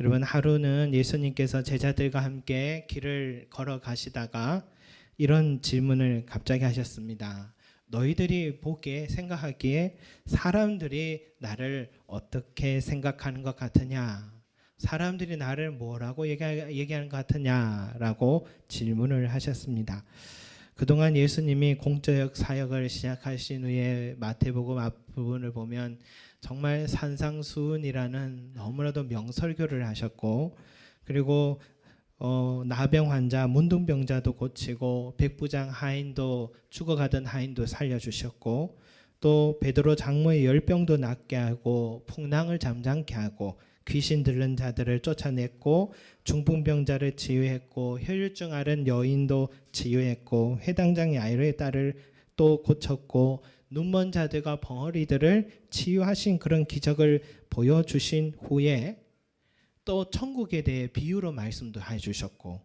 여러분 하루는 예수님께서 제자들과 함께 길을 걸어 가시다가 이런 질문을 갑자기 하셨습니다. 너희들이 보기에 생각하기에 사람들이 나를 어떻게 생각하는 것 같으냐? 사람들이 나를 뭐라고 얘기하- 얘기하는 것 같으냐라고 질문을 하셨습니다. 그동안 예수님이 공적 사역을 시작하신 후에 마태복음 앞부분을 보면 정말 산상수훈이라는 너무나도 명설교를 하셨고 그리고 어, 나병 환자, 문둥병자도 고치고 백부장 하인도 죽어가던 하인도 살려주셨고 또 베드로 장모의 열병도 낫게 하고 풍랑을 잠잠케 하고 귀신 들른 자들을 쫓아냈고 중풍병자를 치유했고 혈류증 앓은 여인도 치유했고 회당장의 아이의 딸을 또 고쳤고 눈먼 자들과 벙어리들을 치유하신 그런 기적을 보여주신 후에 또 천국에 대해 비유로 말씀도 해주셨고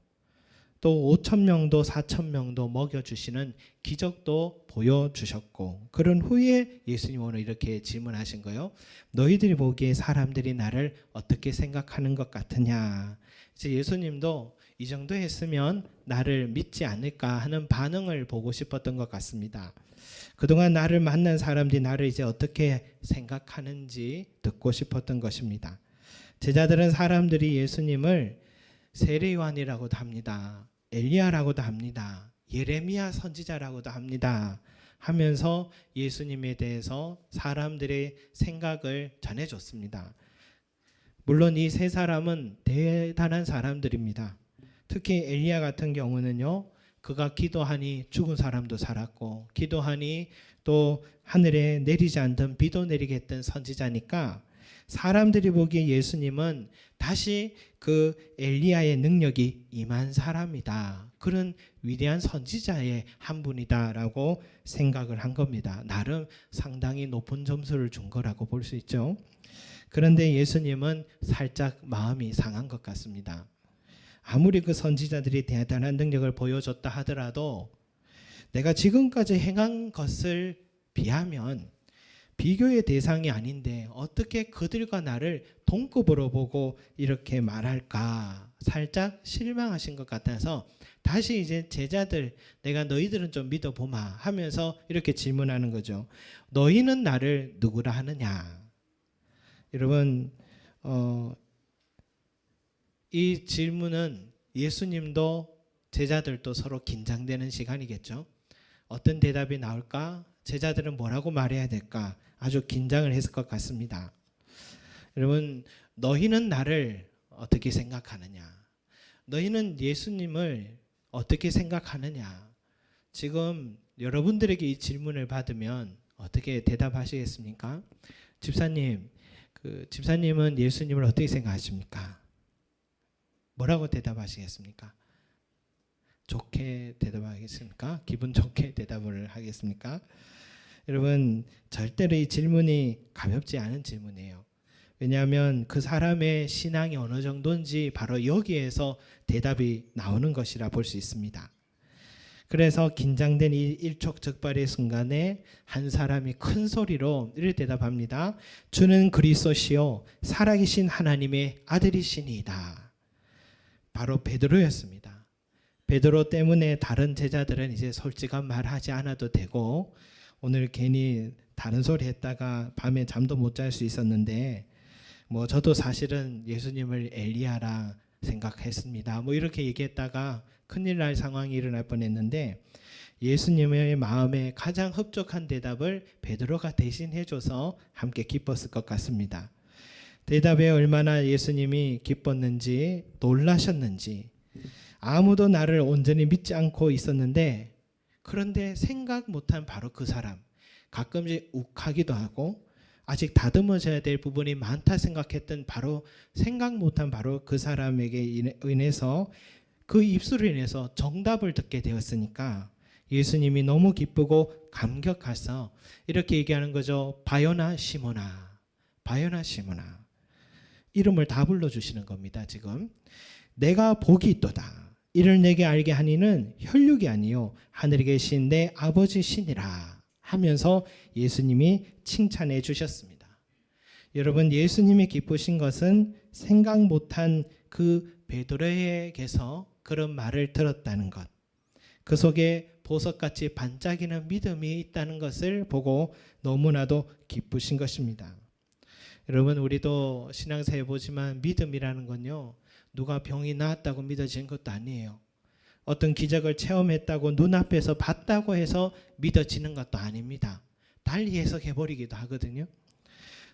또 5천 명도 4천 명도 먹여주시는 기적도 보여주셨고 그런 후에 예수님 오늘 이렇게 질문하신 거예요. 너희들이 보기에 사람들이 나를 어떻게 생각하는 것 같으냐. 이제 예수님도 이 정도 했으면 나를 믿지 않을까 하는 반응을 보고 싶었던 것 같습니다. 그동안 나를 만난 사람들이 나를 이제 어떻게 생각하는지 듣고 싶었던 것입니다. 제자들은 사람들이 예수님을 세례요한이라고도 합니다. 엘리야라고도 합니다. 예레미야 선지자라고도 합니다. 하면서 예수님에 대해서 사람들의 생각을 전해줬습니다. 물론 이 세 사람은 대단한 사람들입니다. 특히 엘리야 같은 경우는요. 그가 기도하니 죽은 사람도 살았고 기도하니 또 하늘에 내리지 않던 비도 내리게 했던 선지자니까 사람들이 보기에 예수님은 다시 그 엘리야의 능력이 임한 사람이다. 그런 위대한 선지자의 한 분이다라고 생각을 한 겁니다. 나름 상당히 높은 점수를 준 거라고 볼 수 있죠. 그런데 예수님은 살짝 마음이 상한 것 같습니다. 아무리 그 선지자들이 대단한 능력을 보여줬다 하더라도 내가 지금까지 행한 것을 비하면 비교의 대상이 아닌데 어떻게 그들과 나를 동급으로 보고 이렇게 말할까 살짝 실망하신 것 같아서 다시 이제 제자들 내가 너희들은 좀 믿어보마 하면서 이렇게 질문하는 거죠. 너희는 나를 누구라 하느냐? 여러분 어, 이 질문은 예수님도 제자들도 서로 긴장되는 시간이겠죠. 어떤 대답이 나올까? 제자들은 뭐라고 말해야 될까? 아주 긴장을 했을 것 같습니다. 여러분, 너희는 나를 어떻게 생각하느냐? 너희는 예수님을 어떻게 생각하느냐? 지금 여러분들에게 이 질문을 받으면 어떻게 대답하시겠습니까? 집사님, 그 집사님은 예수님을 어떻게 생각하십니까? 뭐라고 대답하시겠습니까? 좋게 대답하겠습니까? 기분 좋게 대답을 하겠습니까? 여러분 절대로 이 질문이 가볍지 않은 질문이에요. 왜냐하면 그 사람의 신앙이 어느 정도인지 바로 여기에서 대답이 나오는 것이라 볼 수 있습니다. 그래서 긴장된 이 일촉즉발의 순간에 한 사람이 큰 소리로 이렇게 대답합니다. 주는 그리스도시요 살아계신 하나님의 아들이시니이다. 바로 베드로였습니다. 베드로 때문에 다른 제자들은 이제 솔직한 말 하지 않아도 되고 오늘 괜히 다른 소리 했다가 밤에 잠도 못 잘 수 있었는데 뭐 저도 사실은 예수님을 엘리야라 생각했습니다. 뭐 이렇게 얘기했다가 큰일 날 상황이 일어날 뻔했는데 예수님의 마음에 가장 흡족한 대답을 베드로가 대신해 줘서 함께 기뻤을 것 같습니다. 대답에 얼마나 예수님이 기뻤는지 놀라셨는지 아무도 나를 온전히 믿지 않고 있었는데 그런데 생각 못한 바로 그 사람 가끔씩 욱하기도 하고 아직 다듬어져야 될 부분이 많다 생각했던 바로 생각 못한 바로 그 사람에게 인해- 인해서 그 입술을 인해서 정답을 듣게 되었으니까 예수님이 너무 기쁘고 감격해서 이렇게 얘기하는 거죠. 바요나 시모나, 바요나 시모나. 이름을 다 불러주시는 겁니다. 지금 내가 복이 있도다. 이를 내게 알게 하니는 혈육이 아니요 하늘에 계신 내 아버지 신이라 하면서 예수님이 칭찬해 주셨습니다. 여러분 예수님이 기쁘신 것은 생각 못한 그 베드로에게서 그런 말을 들었다는 것. 그 속에 보석같이 반짝이는 믿음이 있다는 것을 보고 너무나도 기쁘신 것입니다. 여러분 우리도 신앙생활 보지만 믿음이라는 건요. 누가 병이 나았다고 믿어지는 것도 아니에요. 어떤 기적을 체험했다고 눈앞에서 봤다고 해서 믿어지는 것도 아닙니다. 달리 해석해 버리기도 하거든요.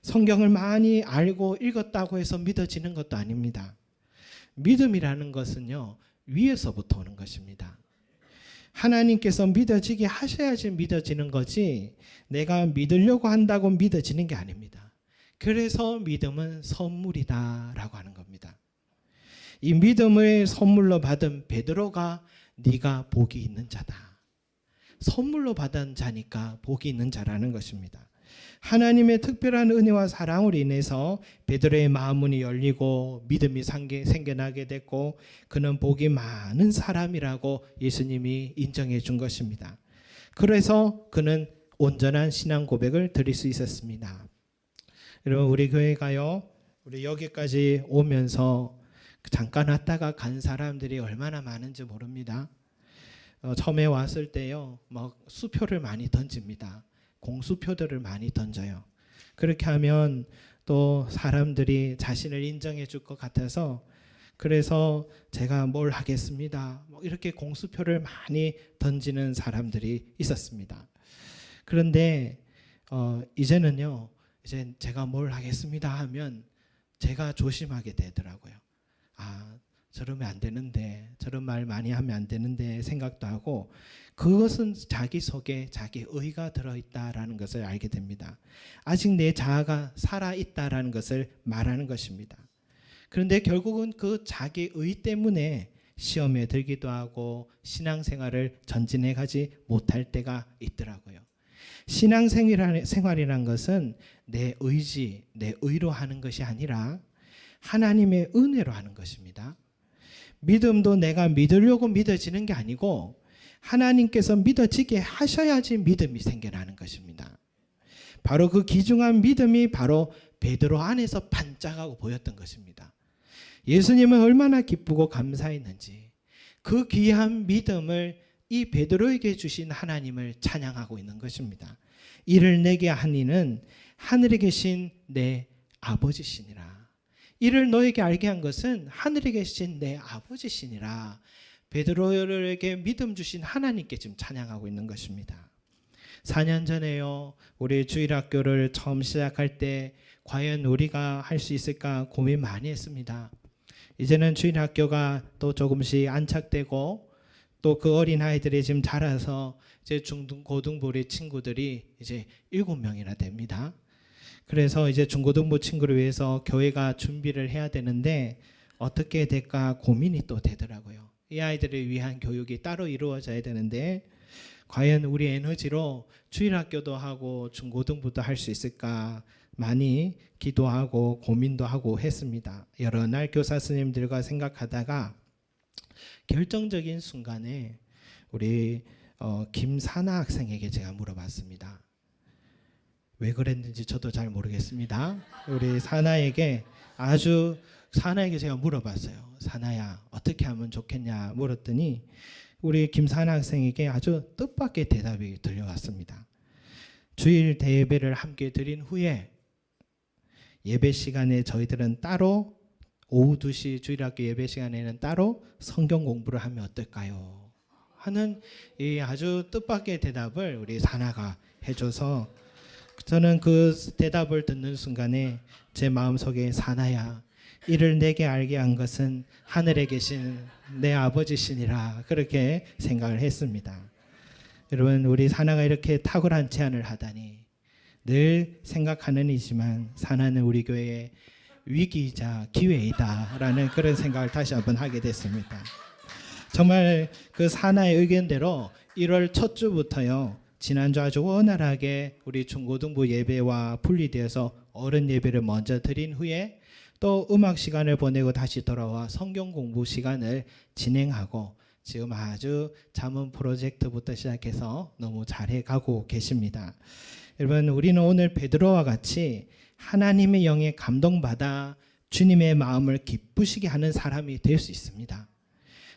성경을 많이 알고 읽었다고 해서 믿어지는 것도 아닙니다. 믿음이라는 것은요, 위에서부터 오는 것입니다. 하나님께서 믿어지게 하셔야지 믿어지는 거지, 내가 믿으려고 한다고 믿어지는 게 아닙니다. 그래서 믿음은 선물이다라고 하는 겁니다. 이 믿음을 선물로 받은 베드로가 네가 복이 있는 자다. 선물로 받은 자니까 복이 있는 자라는 것입니다. 하나님의 특별한 은혜와 사랑으로 인해서 베드로의 마음문이 열리고 믿음이 생겨나게 됐고 그는 복이 많은 사람이라고 예수님이 인정해 준 것입니다. 그래서 그는 온전한 신앙 고백을 드릴 수 있었습니다. 여러분 우리 교회가요. 우리 여기까지 오면서 잠깐 왔다가 간 사람들이 얼마나 많은지 모릅니다. 어, 처음에 왔을 때요, 막 수표를 많이 던집니다. 공수표들을 많이 던져요. 그렇게 하면 또 사람들이 자신을 인정해 줄 것 같아서 그래서 제가 뭘 하겠습니다. 뭐 이렇게 공수표를 많이 던지는 사람들이 있었습니다. 그런데 어, 이제는요, 이제 제가 뭘 하겠습니다 하면 제가 조심하게 되더라고요. 아, 저러면 안 되는데, 저런 말 많이 하면 안 되는데 생각도 하고, 그것은 자기 속에 자기 의가 들어있다라는 것을 알게 됩니다. 아직 내 자아가 살아있다라는 것을 말하는 것입니다. 그런데 결국은 그 자기 의 때문에 시험에 들기도 하고 신앙생활을 전진해 가지 못할 때가 있더라고요. 신앙생활이라는 것은 내 의지, 내 의로 하는 것이 아니라 하나님의 은혜로 하는 것입니다. 믿음도 내가 믿으려고 믿어지는 게 아니고 하나님께서 믿어지게 하셔야지 믿음이 생겨나는 것입니다. 바로 그 기중한 믿음이 바로 베드로 안에서 반짝하고 보였던 것입니다. 예수님은 얼마나 기쁘고 감사했는지 그 귀한 믿음을 이 베드로에게 주신 하나님을 찬양하고 있는 것입니다. 이를 내게 한 이는 하늘에 계신 내 아버지시니라. 이를 너에게 알게 한 것은 하늘에 계신 내 아버지시니라. 베드로에게 믿음 주신 하나님께 지금 찬양하고 있는 것입니다. 4년 전에요. 우리 주일학교를 처음 시작할 때 과연 우리가 할 수 있을까 고민 많이 했습니다. 이제는 주일학교가 또 조금씩 안착되고 또 그 어린 아이들이 지금 자라서 이제 중등 고등부 우리 친구들이 이제 일곱 명이나 됩니다. 그래서 이제 중고등부 친구를 위해서 교회가 준비를 해야 되는데 어떻게 될까 고민이 또 되더라고요. 이 아이들을 위한 교육이 따로 이루어져야 되는데 과연 우리 에너지로 주일학교도 하고 중고등부도 할 수 있을까 많이 기도하고 고민도 하고 했습니다. 여러 날 교사 스님들과 생각하다가 결정적인 순간에 우리 어, 김사나 학생에게 제가 물어봤습니다. 왜 그랬는지 저도 잘 모르겠습니다. 우리 사나에게 아주 사나에게 제가 물어봤어요. 사나야 어떻게 하면 좋겠냐 물었더니 우리 김사나 학생에게 아주 뜻밖의 대답이 들려왔습니다. 주일 대예배를 함께 드린 후에 예배 시간에 저희들은 따로 오후 2시 주일학교 예배 시간에는 따로 성경 공부를 하면 어떨까요? 하는 이 아주 뜻밖의 대답을 우리 사나가 해줘서 저는 그 대답을 듣는 순간에 제 마음속에 사나야 이를 내게 알게 한 것은 하늘에 계신 내 아버지시니라 그렇게 생각을 했습니다. 여러분 우리 사나가 이렇게 탁월한 제안을 하다니 늘 생각하는 이지만 사나는 우리 교회의 위기이자 기회이다라는 그런 생각을 다시 한번 하게 됐습니다. 정말 그 사나의 의견대로 1월 첫 주부터요. 지난주 아주 원활하게 우리 중고등부 예배와 분리되어서 어른 예배를 먼저 드린 후에 또 음악 시간을 보내고 다시 돌아와 성경 공부 시간을 진행하고 지금 아주 자문 프로젝트부터 시작해서 너무 잘해 가고 계십니다. 여러분 우리는 오늘 베드로와 같이 하나님의 영에 감동받아 주님의 마음을 기쁘시게 하는 사람이 될 수 있습니다.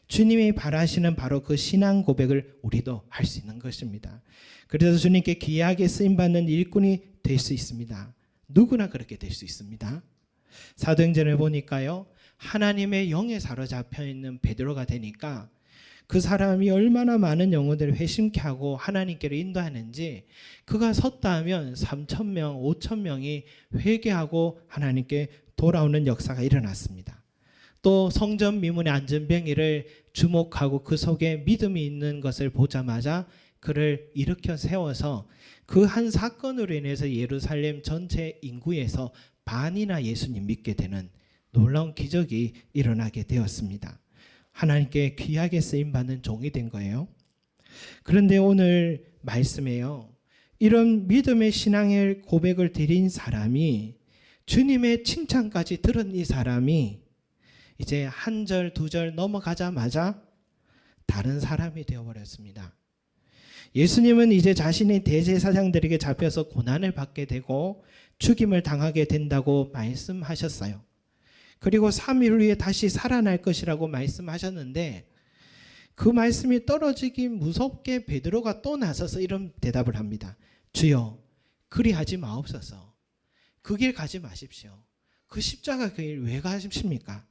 주님이 바라시는 바로 그 신앙 고백을 우리도 할 수 있는 것입니다. 그래서 주님께 귀하게 쓰임 받는 일꾼이 될 수 있습니다. 누구나 그렇게 될 수 있습니다. 사도행전을 보니까요. 하나님의 영에 사로잡혀 있는 베드로가 되니까 그 사람이 얼마나 많은 영혼들을 회심케 하고 하나님께로 인도하는지 그가 섰다 하면 3천 명, 5천 명이 회개하고 하나님께 돌아오는 역사가 일어났습니다. 또 성전 미문의 안전병이를 주목하고 그 속에 믿음이 있는 것을 보자마자 그를 일으켜 세워서 그 한 사건으로 인해서 예루살렘 전체 인구에서 반이나 예수님 믿게 되는 놀라운 기적이 일어나게 되었습니다. 하나님께 귀하게 쓰임 받는 종이 된 거예요. 그런데 오늘 말씀에요. 이런 믿음의 신앙의 고백을 드린 사람이 주님의 칭찬까지 들은 이 사람이 이제 한 절, 두 절 넘어가자마자 다른 사람이 되어버렸습니다. 예수님은 이제 자신의 대제사장들에게 잡혀서 고난을 받게 되고 죽임을 당하게 된다고 말씀하셨어요. 그리고 3일 후에 다시 살아날 것이라고 말씀하셨는데 그 말씀이 떨어지기 무섭게 베드로가 또 나서서 이런 대답을 합니다. 주여 그리하지 마옵소서. 그 길 가지 마십시오. 그 십자가 그길왜 가십니까?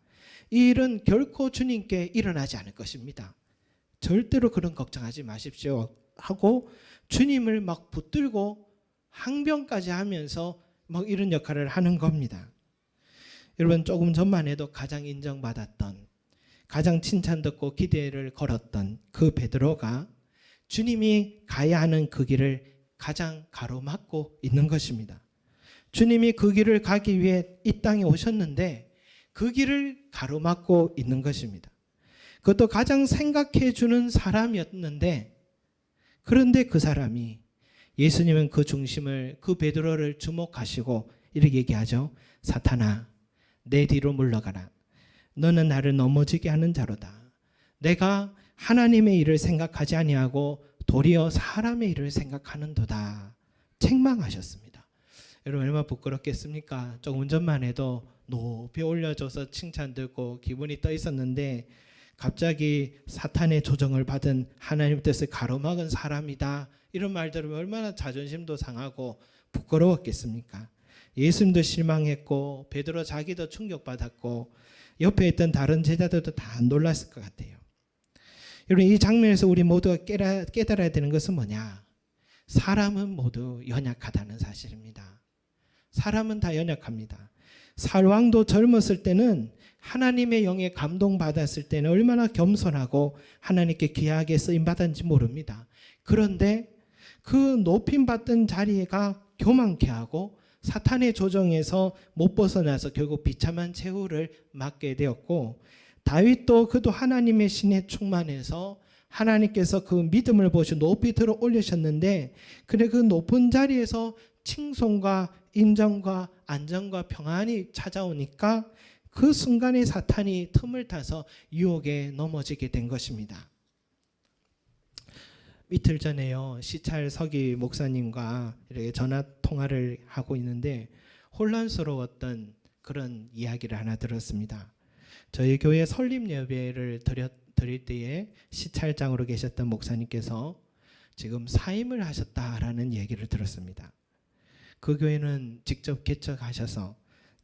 이 일은 결코 주님께 일어나지 않을 것입니다. 절대로 그런 걱정하지 마십시오. 하고 주님을 막 붙들고 항변까지 하면서 막 이런 역할을 하는 겁니다. 여러분 조금 전만 해도 가장 인정받았던 가장 칭찬 듣고 기대를 걸었던 그 베드로가 주님이 가야 하는 그 길을 가장 가로막고 있는 것입니다. 주님이 그 길을 가기 위해 이 땅에 오셨는데 그 길을 가로막고 있는 것입니다. 그것도 가장 생각해 주는 사람이었는데 그런데 그 사람이 예수님은 그 중심을 그 베드로를 주목하시고 이렇게 얘기하죠. 사탄아 내 뒤로 물러가라. 너는 나를 넘어지게 하는 자로다. 내가 하나님의 일을 생각하지 아니하고 도리어 사람의 일을 생각하는도다. 책망하셨습니다. 여러분 얼마나 부끄럽겠습니까? 조금 전만 해도 높이 올려줘서 칭찬 듣고 기분이 떠 있었는데 갑자기 사탄의 조정을 받은 하나님 뜻을 가로막은 사람이다. 이런 말 들으면 얼마나 자존심도 상하고 부끄러웠겠습니까? 예수님도 실망했고 베드로 자기도 충격받았고 옆에 있던 다른 제자들도 다 놀랐을 것 같아요. 여러분 이 장면에서 우리 모두가 깨라, 깨달아야 되는 것은 뭐냐? 사람은 모두 연약하다는 사실입니다. 사람은 다 연약합니다. 살왕도 젊었을 때는 하나님의 영에 감동받았을 때는 얼마나 겸손하고 하나님께 귀하게 쓰임 받았는지 모릅니다. 그런데 그 높임 받던 자리가 교만케 하고 사탄의 조정에서 못 벗어나서 결국 비참한 최후를 맞게 되었고 다윗도 그도 하나님의 신에 충만해서 하나님께서 그 믿음을 보시 높이 들어 올리셨는데 그래 그 높은 자리에서 칭송과 인정과 안정과 평안이 찾아오니까 그 순간에 사탄이 틈을 타서 유혹에 넘어지게 된 것입니다. 이틀 전에요 시찰 서기 목사님과 이렇게 전화 통화를 하고 있는데 혼란스러웠던 그런 이야기를 하나 들었습니다. 저희 교회 설립 예배를 드렸, 드릴 때에 시찰장으로 계셨던 목사님께서 지금 사임을 하셨다라는 얘기를 들었습니다. 그 교회는 직접 개척하셔서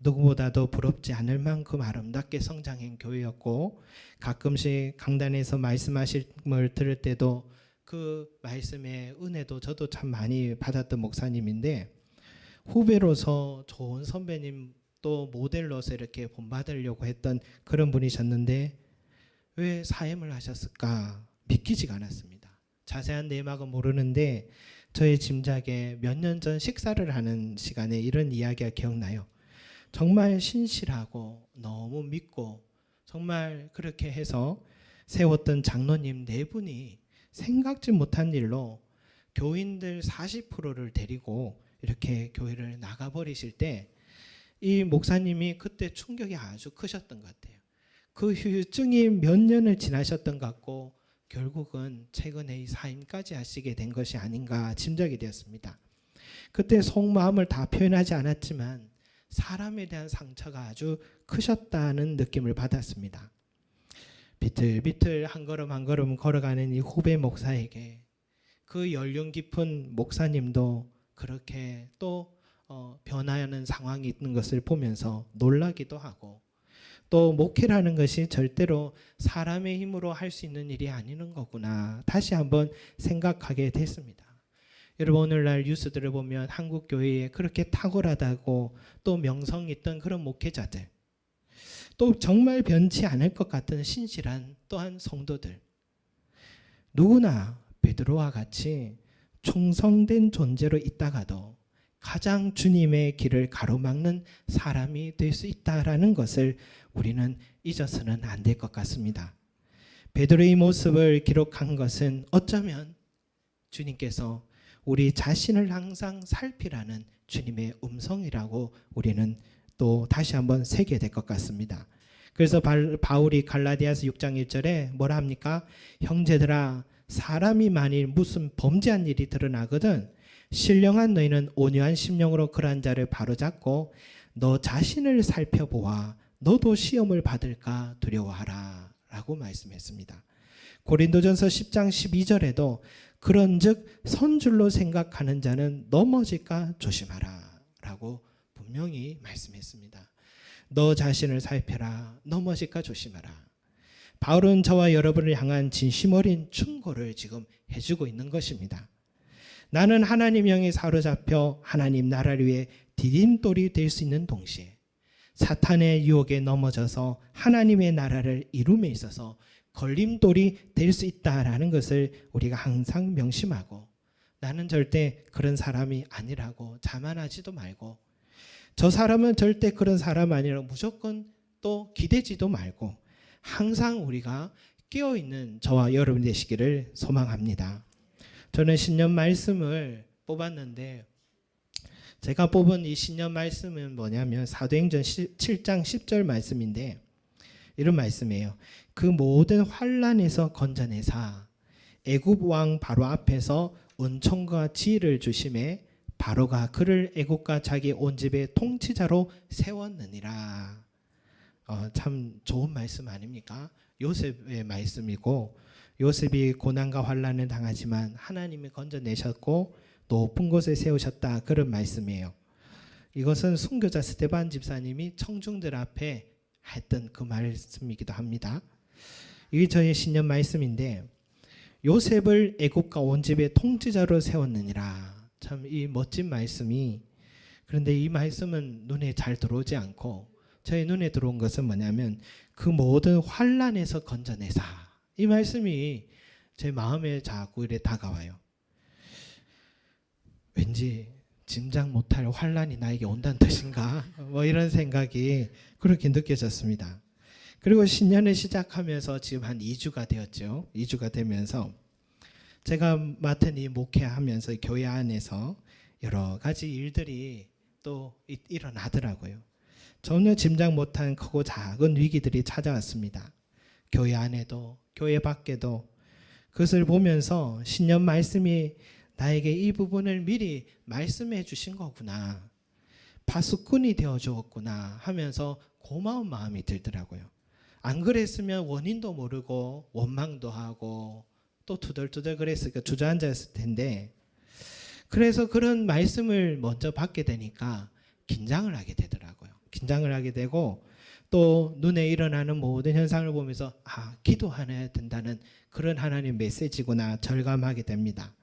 누구보다도 부럽지 않을 만큼 아름답게 성장한 교회였고 가끔씩 강단에서 말씀하심을 들을 때도 그 말씀의 은혜도 저도 참 많이 받았던 목사님인데 후배로서 좋은 선배님 또 모델로서 이렇게 본받으려고 했던 그런 분이셨는데 왜 사임을 하셨을까 믿기지가 않았습니다. 자세한 내막은 모르는데 저의 짐작에 몇 년 전 식사를 하는 시간에 이런 이야기가 기억나요. 정말 신실하고 너무 믿고 정말 그렇게 해서 세웠던 장로님 네 분이 생각지 못한 일로 교인들 40%를 데리고 이렇게 교회를 나가버리실 때 이 목사님이 그때 충격이 아주 크셨던 것 같아요. 그 후유증이 몇 년을 지나셨던 것 같고 결국은 최근에 이 사임까지 하시게 된 것이 아닌가 짐작이 되었습니다. 그때 속마음을 다 표현하지 않았지만 사람에 대한 상처가 아주 크셨다는 느낌을 받았습니다. 비틀비틀 한 걸음 한 걸음 걸어가는 이 후배 목사에게 그 연륜 깊은 목사님도 그렇게 또 어, 변화하는 상황이 있는 것을 보면서 놀라기도 하고 또 목회라는 것이 절대로 사람의 힘으로 할 수 있는 일이 아니는 거구나 다시 한번 생각하게 됐습니다. 여러분 오늘날 뉴스들을 보면 한국 교회에 그렇게 탁월하다고 또 명성 있던 그런 목회자들 또 정말 변치 않을 것 같은 신실한 또한 성도들 누구나 베드로와 같이 충성된 존재로 있다가도 가장 주님의 길을 가로막는 사람이 될 수 있다라는 것을 우리는 잊어서는 안 될 것 같습니다. 베드로의 모습을 기록한 것은 어쩌면 주님께서 우리 자신을 항상 살피라는 주님의 음성이라고 우리는 또 다시 한번 새게 될 것 같습니다. 그래서 발- 바울이 갈라디아서 6장 1절에 뭐라 합니까? 형제들아 사람이 만일 무슨 범죄한 일이 드러나거든 신령한 너희는 온유한 심령으로 그러한 자를 바로잡고 너 자신을 살펴보아 너도 시험을 받을까 두려워하라 라고 말씀했습니다. 고린도전서 10장 12절에도 그런즉 선줄로 생각하는 자는 넘어질까 조심하라 라고 분명히 말씀했습니다. 너 자신을 살펴라 넘어질까 조심하라. 바울은 저와 여러분을 향한 진심 어린 충고를 지금 해주고 있는 것입니다. 나는 하나님 영에 사로잡혀 하나님 나라를 위해 디딤돌이 될 수 있는 동시에 사탄의 유혹에 넘어져서 하나님의 나라를 이룸에 있어서 걸림돌이 될 수 있다라는 것을 우리가 항상 명심하고 나는 절대 그런 사람이 아니라고 자만하지도 말고 저 사람은 절대 그런 사람 아니라고 무조건 또 기대지도 말고 항상 우리가 깨어 있는 저와 여러분 되시기를 소망합니다. 저는 신년 말씀을 뽑았는데 제가 뽑은 이 신년 말씀은 뭐냐면 사도행전 7장 10절 말씀인데 이런 말씀이에요. 그 모든 환란에서 건져내사 애굽 왕 바로 앞에서 은총과 지혜를 주심에 바로가 그를 애굽과 자기 온 집의 통치자로 세웠느니라. 어, 참 좋은 말씀 아닙니까? 요셉의 말씀이고 요셉이 고난과 환란을 당하지만 하나님이 건져내셨고 높은 곳에 세우셨다 그런 말씀이에요. 이것은 순교자 스테반 집사님이 청중들 앞에 했던 그 말씀이기도 합니다. 이게 저의 신년 말씀인데 요셉을 애국과 온 집의 통치자로 세웠느니라. 참 이 멋진 말씀이 그런데 이 말씀은 눈에 잘 들어오지 않고 저의 눈에 들어온 것은 뭐냐면 그 모든 환란에서 건져내사 이 말씀이 제 마음에 자꾸 이래 다가와요. 왠지 짐작 못할 환란이 나에게 온다는 뜻인가? 뭐 이런 생각이 그렇게 느껴졌습니다. 그리고 신년을 시작하면서 지금 한 2주가 되었죠. 2주가 되면서 제가 맡은 이 목회하면서 교회 안에서 여러 가지 일들이 또 이- 일어나더라고요. 전혀 짐작 못한 크고 작은 위기들이 찾아왔습니다. 교회 안에도 교회 밖에도 그것을 보면서 신년 말씀이 나에게 이 부분을 미리 말씀해 주신 거구나. 파수꾼이 되어 주었구나 하면서 고마운 마음이 들더라고요. 안 그랬으면 원인도 모르고 원망도 하고 또 투덜투덜 그랬으니까 주저앉았을 텐데 그래서 그런 말씀을 먼저 받게 되니까 긴장을 하게 되더라고요. 긴장을 하게 되고 또 눈에 일어나는 모든 현상을 보면서 아 기도하셔야 된다는 그런 하나님 메시지구나 절감하게 됩니다.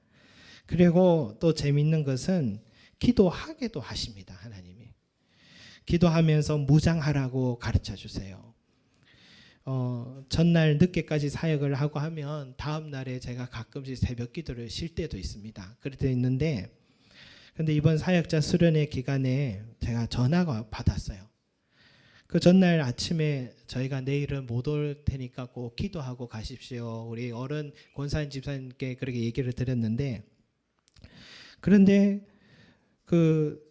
그리고 또 재밌는 것은 기도하게도 하십니다. 하나님이 기도하면서 무장하라고 가르쳐 주세요. 어, 전날 늦게까지 사역을 하고 하면 다음 날에 제가 가끔씩 새벽 기도를 쉴 때도 있습니다. 그럴 때 있는데 근데 이번 사역자 수련회 기간에 제가 전화가 받았어요. 그 전날 아침에 저희가 내일은 못 올 테니까 꼭 기도하고 가십시오. 우리 어른 권사님 집사님께 그렇게 얘기를 드렸는데 그런데 그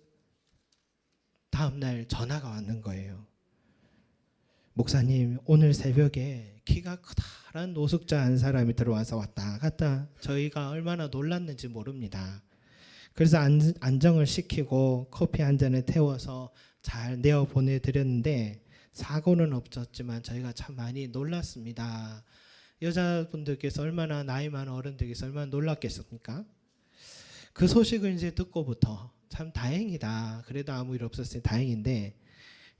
다음 날 전화가 왔는 거예요. 목사님 오늘 새벽에 키가 크다란 노숙자 한 사람이 들어와서 왔다 갔다 저희가 얼마나 놀랐는지 모릅니다. 그래서 안, 안정을 시키고 커피 한 잔에 태워서 잘 내어 보내드렸는데 사고는 없었지만 저희가 참 많이 놀랐습니다. 여자분들께서 얼마나 나이 많은 어른들께서 얼마나 놀랐겠습니까? 그 소식을 이제 듣고부터 참 다행이다. 그래도 아무 일 없었으니 다행인데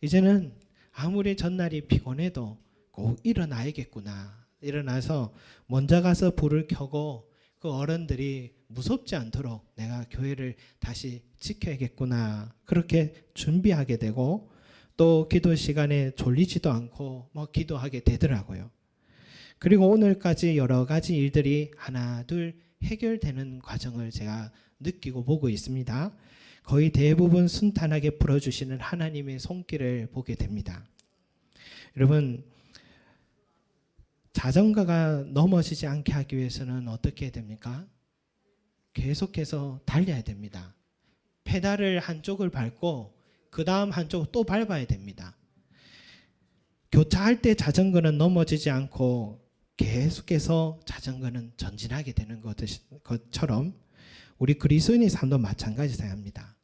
이제는 아무리 전날이 피곤해도 꼭 일어나야겠구나. 일어나서 먼저 가서 불을 켜고 그 어른들이 무섭지 않도록 내가 교회를 다시 지켜야겠구나. 그렇게 준비하게 되고 또 기도 시간에 졸리지도 않고 뭐 기도하게 되더라고요. 그리고 오늘까지 여러 가지 일들이 하나 둘 해결되는 과정을 제가 느끼고 보고 있습니다. 거의 대부분 순탄하게 풀어주시는 하나님의 손길을 보게 됩니다. 여러분 자전거가 넘어지지 않게 하기 위해서는 어떻게 해야 됩니까? 계속해서 달려야 됩니다. 페달을 한쪽을 밟고 그 다음 한쪽을 또 밟아야 됩니다. 교차할 때 자전거는 넘어지지 않고 계속해서 자전거는 전진하게 되는 것처럼 우리 그리스도인의 삶도 마찬가지 생각합니다.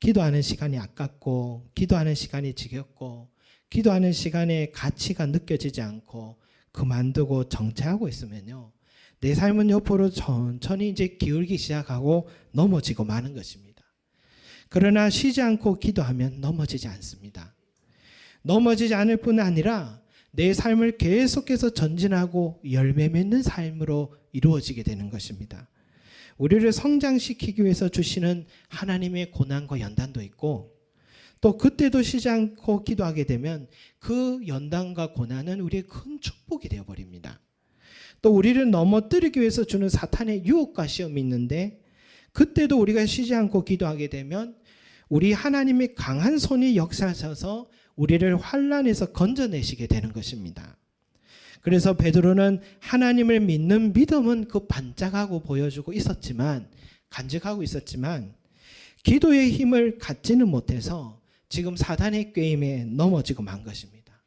기도하는 시간이 아깝고 기도하는 시간이 지겹고 기도하는 시간에 가치가 느껴지지 않고 그만두고 정체하고 있으면요. 내 삶은 옆으로 천천히 이제 기울기 시작하고 넘어지고 마는 것입니다. 그러나 쉬지 않고 기도하면 넘어지지 않습니다. 넘어지지 않을 뿐 아니라 내 삶을 계속해서 전진하고 열매 맺는 삶으로 이루어지게 되는 것입니다. 우리를 성장시키기 위해서 주시는 하나님의 고난과 연단도 있고 또 그때도 쉬지 않고 기도하게 되면 그 연단과 고난은 우리의 큰 축복이 되어 버립니다. 또 우리를 넘어뜨리기 위해서 주는 사탄의 유혹과 시험이 있는데 그때도 우리가 쉬지 않고 기도하게 되면 우리 하나님의 강한 손이 역사하셔서 우리를 환란에서 건져내시게 되는 것입니다. 그래서 베드로는 하나님을 믿는 믿음은 그 반짝하고 보여주고 있었지만 간직하고 있었지만 기도의 힘을 갖지는 못해서 지금 사단의 꾀임에 넘어지고 만 것입니다.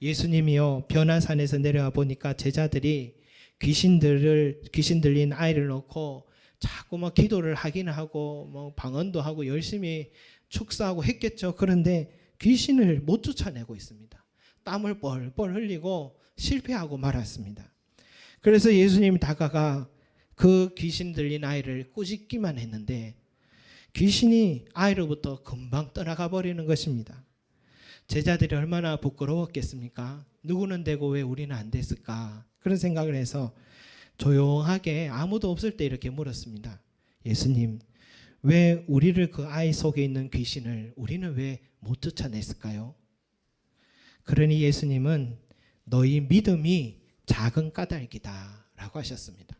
예수님이요 변화산에서 내려와 보니까 제자들이 귀신들을 귀신 들린 아이를 놓고 자꾸 뭐 기도를 하긴 하고 뭐 방언도 하고 열심히 축사하고 했겠죠. 그런데 귀신을 못 쫓아내고 있습니다. 땀을 뻘뻘 흘리고 실패하고 말았습니다. 그래서 예수님이 다가가 그 귀신 들린 아이를 꾸짖기만 했는데 귀신이 아이로부터 금방 떠나가 버리는 것입니다. 제자들이 얼마나 부끄러웠겠습니까? 누구는 되고 왜 우리는 안 됐을까? 그런 생각을 해서 조용하게 아무도 없을 때 이렇게 물었습니다. 예수님, 왜 우리를 그 아이 속에 있는 귀신을 우리는 왜 못 쫓아냈을까요? 그러니 예수님은 너희 믿음이 작은 까닭이다라고 하셨습니다.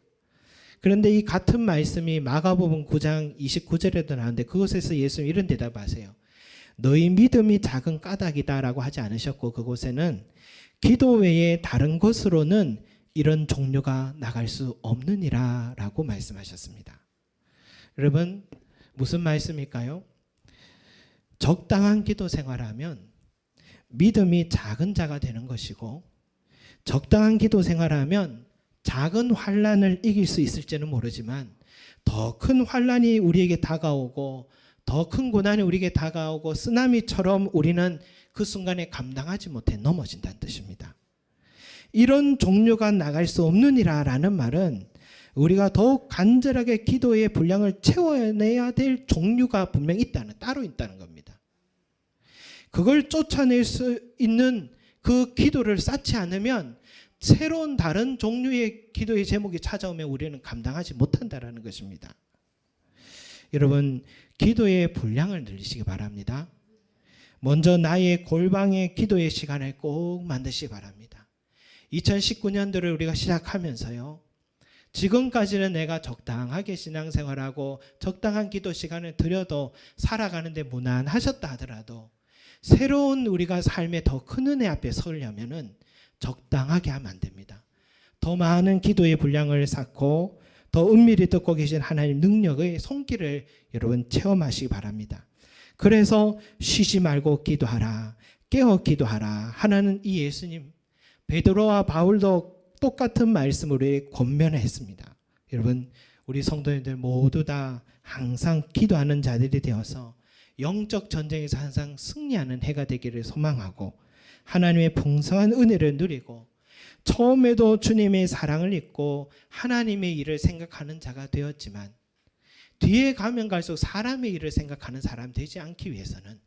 그런데 이 같은 말씀이 마가복음 9장 29절에도 나오는데 그곳에서 예수님 이런 대답하세요. 너희 믿음이 작은 까닭이다라고 하지 않으셨고 그곳에는 기도 외에 다른 곳으로는 이런 종류가 나갈 수 없느니라라고 말씀하셨습니다. 여러분 무슨 말씀일까요? 적당한 기도 생활하면 믿음이 작은 자가 되는 것이고 적당한 기도 생활하면 작은 환란을 이길 수 있을지는 모르지만 더 큰 환란이 우리에게 다가오고 더 큰 고난이 우리에게 다가오고 쓰나미처럼 우리는 그 순간에 감당하지 못해 넘어진다는 뜻입니다. 이런 종류가 나갈 수 없느니라라는 말은 우리가 더욱 간절하게 기도의 분량을 채워내야 될 종류가 분명히 있다는 따로 있다는 겁니다. 그걸 쫓아낼 수 있는 그 기도를 쌓지 않으면 새로운 다른 종류의 기도의 제목이 찾아오면 우리는 감당하지 못한다라는 것입니다. 여러분 기도의 분량을 늘리시기 바랍니다. 먼저 나의 골방의 기도의 시간을 꼭 만드시기 바랍니다. 2019년도를 우리가 시작하면서요. 지금까지는 내가 적당하게 신앙생활하고 적당한 기도 시간을 들여도 살아가는데 무난하셨다 하더라도 새로운 우리가 삶의 더 큰 은혜 앞에 서려면은 적당하게 하면 안 됩니다. 더 많은 기도의 분량을 쌓고 더 은밀히 듣고 계신 하나님 능력의 손길을 여러분 체험하시기 바랍니다. 그래서 쉬지 말고 기도하라. 깨어 기도하라. 하나는 이 예수님 베드로와 바울도 똑같은 말씀으로 권면했습니다. 여러분 우리 성도님들 모두 다 항상 기도하는 자들이 되어서 영적 전쟁에서 항상 승리하는 해가 되기를 소망하고 하나님의 풍성한 은혜를 누리고 처음에도 주님의 사랑을 잊고 하나님의 일을 생각하는 자가 되었지만 뒤에 가면 갈수록 사람의 일을 생각하는 사람 되지 않기 위해서는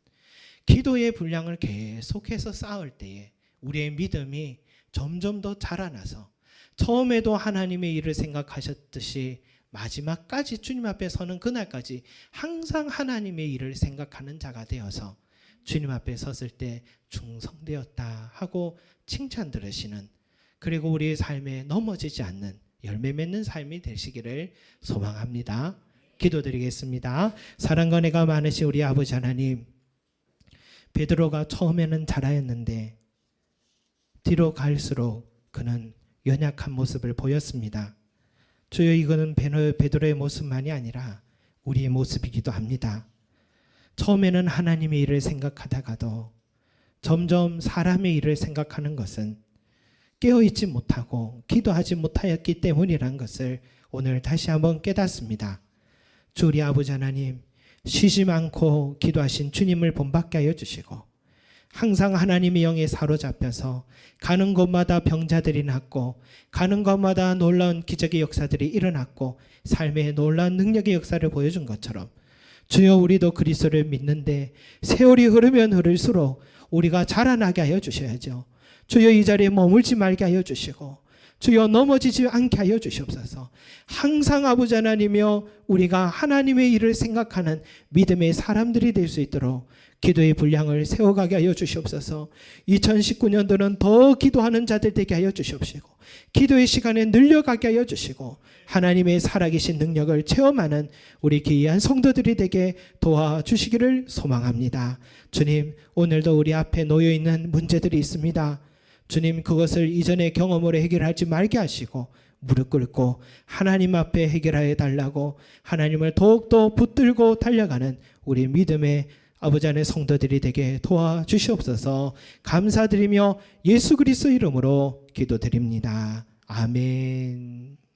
기도의 분량을 계속해서 쌓을 때에 우리의 믿음이 점점 더 자라나서 처음에도 하나님의 일을 생각하셨듯이 마지막까지 주님 앞에 서는 그날까지 항상 하나님의 일을 생각하는 자가 되어서 주님 앞에 섰을 때 충성되었다 하고 칭찬 들으시는 그리고 우리의 삶에 넘어지지 않는 열매 맺는 삶이 되시기를 소망합니다. 기도드리겠습니다. 사랑과 내가 많으신 우리 아버지 하나님 베드로가 처음에는 잘하였는데 뒤로 갈수록 그는 연약한 모습을 보였습니다. 주여 이거는 베드로의 모습만이 아니라 우리의 모습이기도 합니다. 처음에는 하나님의 일을 생각하다가도 점점 사람의 일을 생각하는 것은 깨어있지 못하고 기도하지 못하였기 때문이란 것을 오늘 다시 한번 깨닫습니다. 주 우리 아버지 하나님 쉬지 않고 기도하신 주님을 본받게 하여 주시고 항상 하나님의 영에 사로잡혀서 가는 곳마다 병자들이 낫고 가는 곳마다 놀라운 기적의 역사들이 일어났고 삶의 놀라운 능력의 역사를 보여준 것처럼 주여 우리도 그리스도를 믿는데 세월이 흐르면 흐를수록 우리가 자라나게 하여 주셔야죠. 주여 이 자리에 머물지 말게 하여 주시고 주여 넘어지지 않게 하여 주시옵소서. 항상 아버지 하나님이여 우리가 하나님의 일을 생각하는 믿음의 사람들이 될 수 있도록 기도의 분량을 세워가게 하여 주시옵소서. 2019년도는 더 기도하는 자들 되게 하여 주시옵시고 기도의 시간에 늘려가게 하여 주시고 하나님의 살아계신 능력을 체험하는 우리 귀한 성도들이 되게 도와주시기를 소망합니다. 주님 오늘도 우리 앞에 놓여 있는 문제들이 있습니다. 주님 그것을 이전의 경험으로 해결하지 말게 하시고 무릎 꿇고 하나님 앞에 해결하여 달라고 하나님을 더욱더 붙들고 달려가는 우리 믿음의 아버지 안의 성도들이 되게 도와주시옵소서 감사드리며 예수 그리스도 이름으로 기도드립니다. 아멘.